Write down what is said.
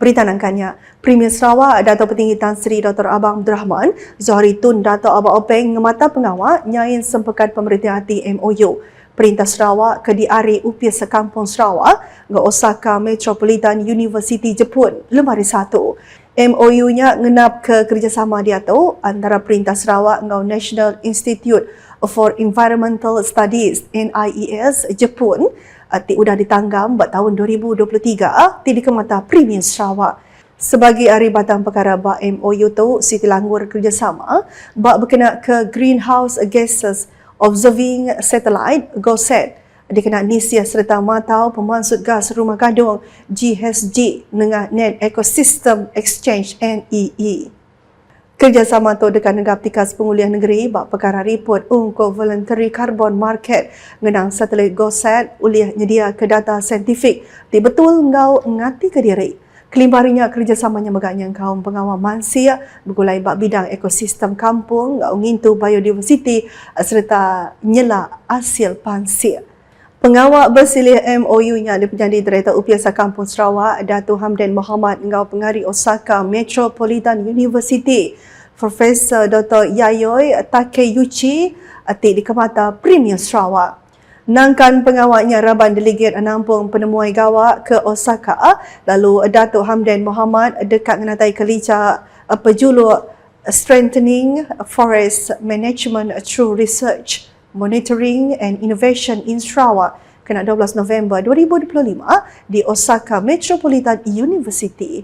Berita nangkanya, Premier Sarawak Dato' Petinggi Tan Sri Dr. Abang Abdul Rahman, Zohri Tun Dato' Abang Openg ngemata pengawal nyain sempekan pemerintah hati MOU. Perintah Sarawak ke diari UPS Kampung Sarawak ke Osaka Metropolitan University Jepun lemari satu. MOU-nya ngenap ke kerjasama dia tu antara Perintah Sarawak dengan National Institute for Environmental Studies NIES Jepun ti sudah ditanggam buat tahun 2023 ti dikemata Premier Sarawak. Sebagai hari batang perkara bak MOU tu Siti Langgur kerjasama bak berkenaan ke Greenhouse Gases Observing Satellite GOSAT dikenal Nisia serta Matau Pemansut Gas Rumah Gadung GHSG dengan Net Ecosystem Exchange NEE. Kerjasama tu dekat negara Aptikas Pengulian Negeri bak perkara report untuk voluntary carbon market ngenang satelit GOSAT uliah nyedia ke data saintifik di betul ngau ngati ke diri. Kelimbarinya kerjasamanya megaknya kaum pengawal mansia bergulai bak bidang ekosistem kampung ngau ngintu biodiversity serta nyela hasil pansir. Pengawal bersilih MOU-nya di penjadi Director Upiasa Kampung Sarawak, Dato' Hamdan Muhammad Ngau Pengari Osaka Metropolitan University, Profesor Dr. Yayoi Takeyuchi, atik di Kemata Premier Sarawak. Nangkan pengawalnya Raban Delegate Anampung Penemuai Gawak ke Osaka, lalu Dato' Hamdan Muhammad dekat menatai kelica pejuluk Strengthening Forest Management Through Research Monitoring and Innovation in Sarawak kena 12 November 2025 di Osaka Metropolitan University.